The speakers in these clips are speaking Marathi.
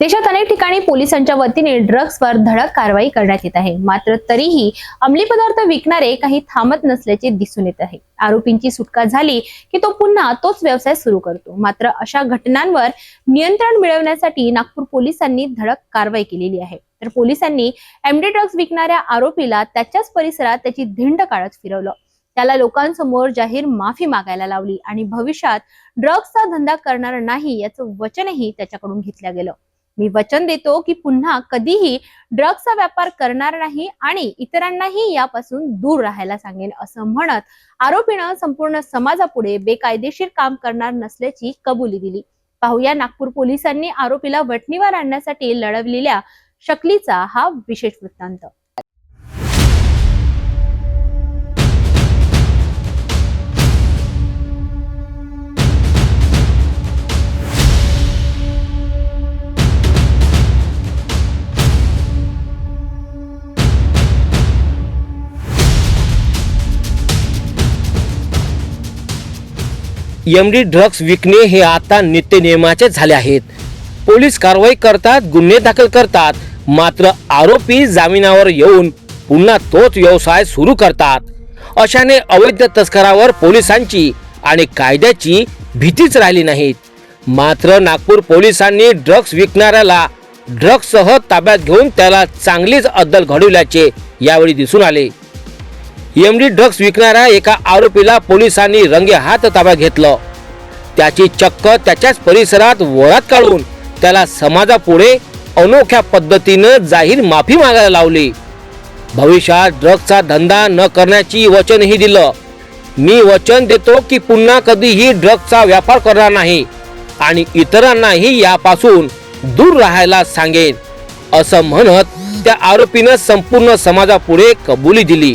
देशात अनेक ठिकाणी पोलिसांच्या वतीने ड्रग्सवर धडक कारवाई करण्यात येत आहे. मात्र तरीही अंमली पदार्थ विकणारे काही थांबत नसल्याचे दिसून येत आहे. आरोपींची सुटका झाली की तो पुन्हा तोच व्यवसाय सुरू करतो. मात्र अशा घटनांवर नियंत्रण मिळवण्यासाठी नागपूर पोलिसांनी धडक कारवाई केलेली आहे. तर पोलिसांनी एमडी ड्रग्ज विकणाऱ्या आरोपीला त्याच्याच परिसरात त्याची धिंड काढत फिरवलं. त्याला लोकांसमोर जाहीर माफी मागायला लावली आणि भविष्यात ड्रग्जचा धंदा करणार नाही याचं वचनही त्याच्याकडून घेतलं गेलं. मी वचन देतो की पुन्हा कधीही ड्रग्सचा व्यापार करणार नाही आणि इतरांनाही यापासून दूर राहायला सांगेन असं म्हणत आरोपीनं संपूर्ण समाजापुढे बेकायदेशीर काम करणार नसल्याची कबुली दिली. पाहूया नागपूर पोलिसांनी आरोपीला वटणीवर आणण्यासाठी लढवलेल्या शकलीचा हा विशेष वृत्तांत. एमडी ड्रग्ज विकणे हे आता नित्यनियमाचे झाले आहेत. पोलीस कारवाई करतात गुन्हे दाखल करतात मात्र आरोपी जामिनावर येऊन पुन्हा तोच व्यवसाय सुरू करतात. अशाने अवैध तस्करावर पोलिसांची आणि कायद्याची भीतीच राहिली नाहीत. मात्र नागपूर पोलिसांनी ड्रग्ज विकणाऱ्याला ड्रग्जसह ताब्यात घेऊन त्याला चांगलीच अद्दल घडवल्याचे यावेळी दिसून आले. एमडी ड्रग्स विकणाऱ्या एका आरोपीला पोलिसांनी रंगे हात ताब्यात घेतलं. त्याची चक्क त्याच्याच परिसरात वरात काढून त्याला समाजापुढे अनोख्या पद्धतीनं जाहीर माफी मागायला लावली. भविष्यात ड्रग्सचा धंदा न करण्याची वचनही दिलं. मी वचन देतो की पुन्हा कधीही ड्रग्सचा व्यापार करणार नाही आणि इतरांनाही यापासून दूर राहायला सांगेन असं म्हणत त्या आरोपीनं संपूर्ण समाजापुढे कबुली दिली.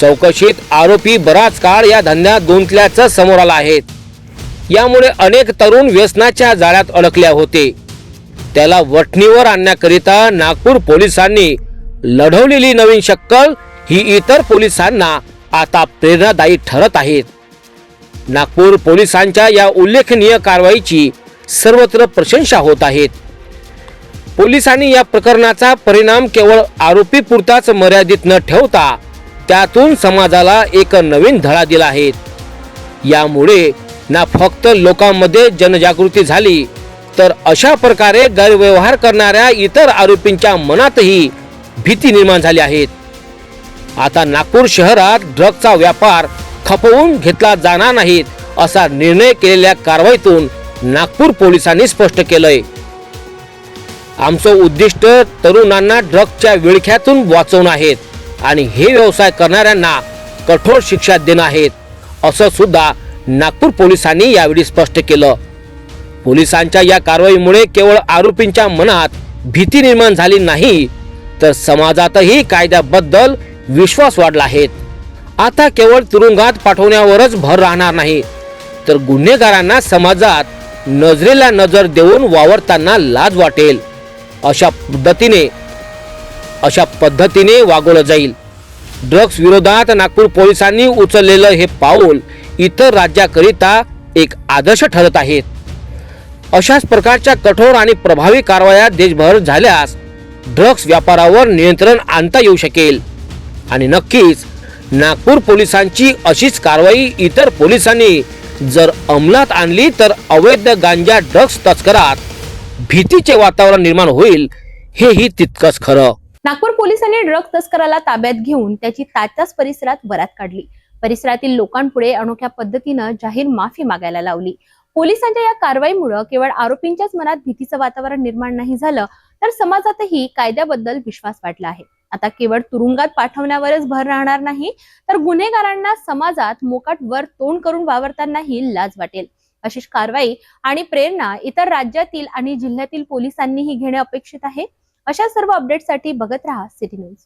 चौकशीत आरोपी बराच काळ या धंद्यात गुंतल्याचं समोर आलं आहे. यामुळे अनेक तरुण व्यसनाच्या जाळ्यात अडकले होते. त्याला वठणीवर आणण्याकरिता नागपूर पोलिसांनी लढवलेली नवीन शक्कल ही इतर पोलिसांना आता प्रेरणादायी ठरत आहेत. नागपूर पोलिसांच्या या उल्लेखनीय कारवाईची सर्वत्र प्रशंसा होत आहेत. पोलिसांनी या प्रकरणाचा परिणाम केवळ आरोपी पुरताच मर्यादित न ठेवता त्यातून समाजाला एक नवीन धडा दिला आहे. यामुळे ना फक्त लोकांमध्ये जनजागृती झाली तर अशा प्रकारे गैरव्यवहार करणाऱ्या इतर आरोपींच्या मनातही भीती निर्माण झाली आहेत आता नागपूर शहरात ड्रगचा व्यापार खपवून घेतला जाणार नाहीत असा निर्णय केलेल्या कारवाईतून नागपूर पोलिसांनी स्पष्ट केलंय. आमचं उद्दिष्ट तरुणांना ड्रगच्या विळख्यातून वाचवणं आहेत आणि हे व्यवसाय करणाऱ्यांना कठोर शिक्षा देणं आहेत असं सुद्धा नागपूर पोलिसांनी यावेळी स्पष्ट केलं. पोलिसांच्या या कारवाईमुळे केवळ आरोपींच्या मनात भीती निर्माण झाली नाही तर समाजातही कायद्याबद्दल विश्वास वाढला आहे. आता केवळ तुरुंगात पाठवण्यावरच भर राहणार नाही तर गुन्हेगारांना समाजात नजरेला नजर देऊन वावरताना लाज वाटेल अशा पद्धतीने अशा पद्धतीने वागवलं जाईल. ड्रग्ज विरोधात नागपूर पोलिसांनी उचललेलं हे पाऊल इतर राज्याकरिता एक आदर्श ठरत आहेत अशाच प्रकारच्या कठोर आणि प्रभावी कारवाया देशभर झाल्यास ड्रग्ज व्यापारावर नियंत्रण आणता येऊ शकेल. आणि नक्कीच नागपूर पोलिसांची अशीच कारवाई इतर पोलिसांनी जर अंमलात आणली तर अवैध गांजा ड्रग्ज तस्करात भीतीचे वातावरण निर्माण होईल हेही तितकंच खरं. नागपूर पोलिसांनी ड्रग तस्कराला ताब्यात घेऊन त्याची तात्याच परिसरात वरात काढली. परिसरातील लोकांपुढे अनोख्या पद्धतीनं जाहीर माफी मागायला लावली. पोलिसांच्या या कारवाईमुळे केवळ आरोपींच्याच मनात भीतीचं वातावरण निर्माण नाही झालं तर समाजातही कायद्याबद्दल विश्वास वाटला आहे. आता केवळ तुरुंगात पाठवण्यावरच भर राहणार नाही तर गुन्हेगारांना समाजात मोकाट वर तोंड करून वावरतानाही लाज वाटेल. अशीच कारवाई आणि प्रेरणा इतर राज्यातील आणि जिल्ह्यातील पोलिसांनीही घेणे अपेक्षित आहे. अशा सर्व अपडेटसाठी बघत राहा सिटी न्यूज.